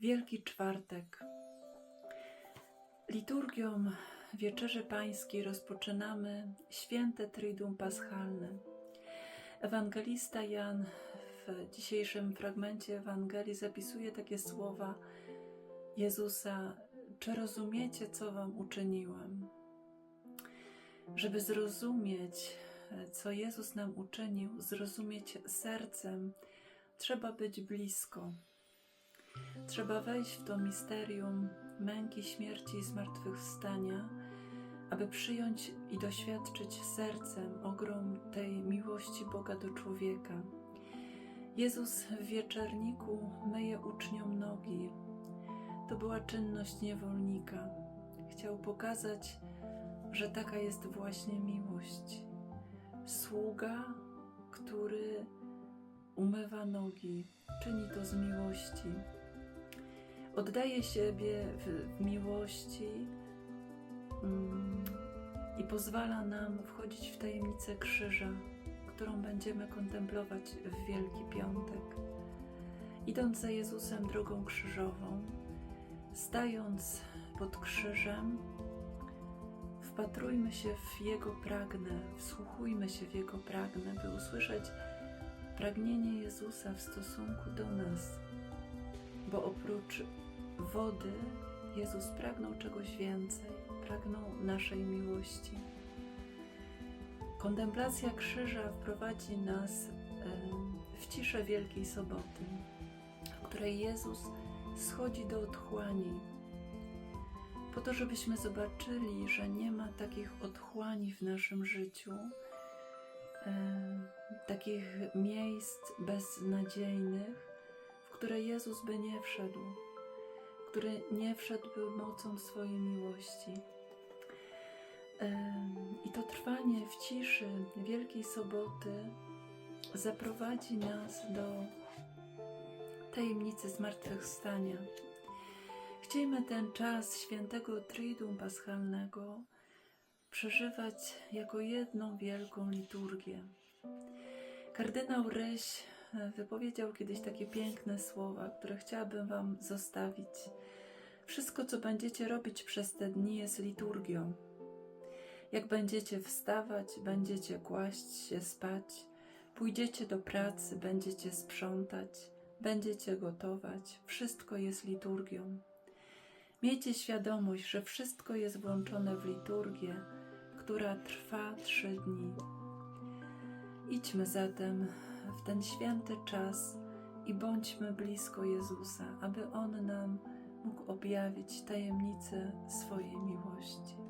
Wielki Czwartek. Liturgią Wieczerzy Pańskiej rozpoczynamy święte Triduum Paschalne. Ewangelista Jan w dzisiejszym fragmencie Ewangelii zapisuje takie słowa Jezusa: Czy rozumiecie, co Wam uczyniłem? Żeby zrozumieć, co Jezus nam uczynił, zrozumieć sercem, trzeba być blisko. Trzeba wejść w to misterium męki, śmierci i zmartwychwstania, aby przyjąć i doświadczyć sercem ogrom tej miłości Boga do człowieka. Jezus w wieczerniku myje uczniom nogi. To była czynność niewolnika. Chciał pokazać, że taka jest właśnie miłość. Sługa, który umywa nogi, czyni to z miłości. Oddaje siebie w, w miłości mm, i pozwala nam wchodzić w tajemnicę krzyża, którą będziemy kontemplować w Wielki Piątek. Idąc za Jezusem drogą krzyżową, stając pod krzyżem, wpatrujmy się w Jego pragnę, wsłuchujmy się w Jego pragnę, by usłyszeć pragnienie Jezusa w stosunku do nas, bo oprócz wody Jezus pragnął czegoś więcej, pragnął naszej miłości. Kontemplacja krzyża wprowadzi nas w ciszę Wielkiej Soboty, w której Jezus schodzi do otchłani, po to, żebyśmy zobaczyli, że nie ma takich otchłani w naszym życiu, takich miejsc beznadziejnych, które Jezus by nie wszedł, w które nie wszedłby mocą swojej miłości. I to trwanie w ciszy Wielkiej Soboty zaprowadzi nas do tajemnicy zmartwychwstania. Chciejmy ten czas świętego Triduum Paschalnego przeżywać jako jedną wielką liturgię. Kardynał Ryś wypowiedział kiedyś takie piękne słowa, które chciałabym Wam zostawić. Wszystko, co będziecie robić przez te dni, jest liturgią. Jak będziecie wstawać, będziecie kłaść się spać, pójdziecie do pracy, będziecie sprzątać, będziecie gotować, wszystko jest liturgią. Miejcie świadomość, że wszystko jest włączone w liturgię, która trwa trzy dni. Idźmy zatem w ten święty czas i bądźmy blisko Jezusa, aby On nam mógł objawić tajemnicę swojej miłości.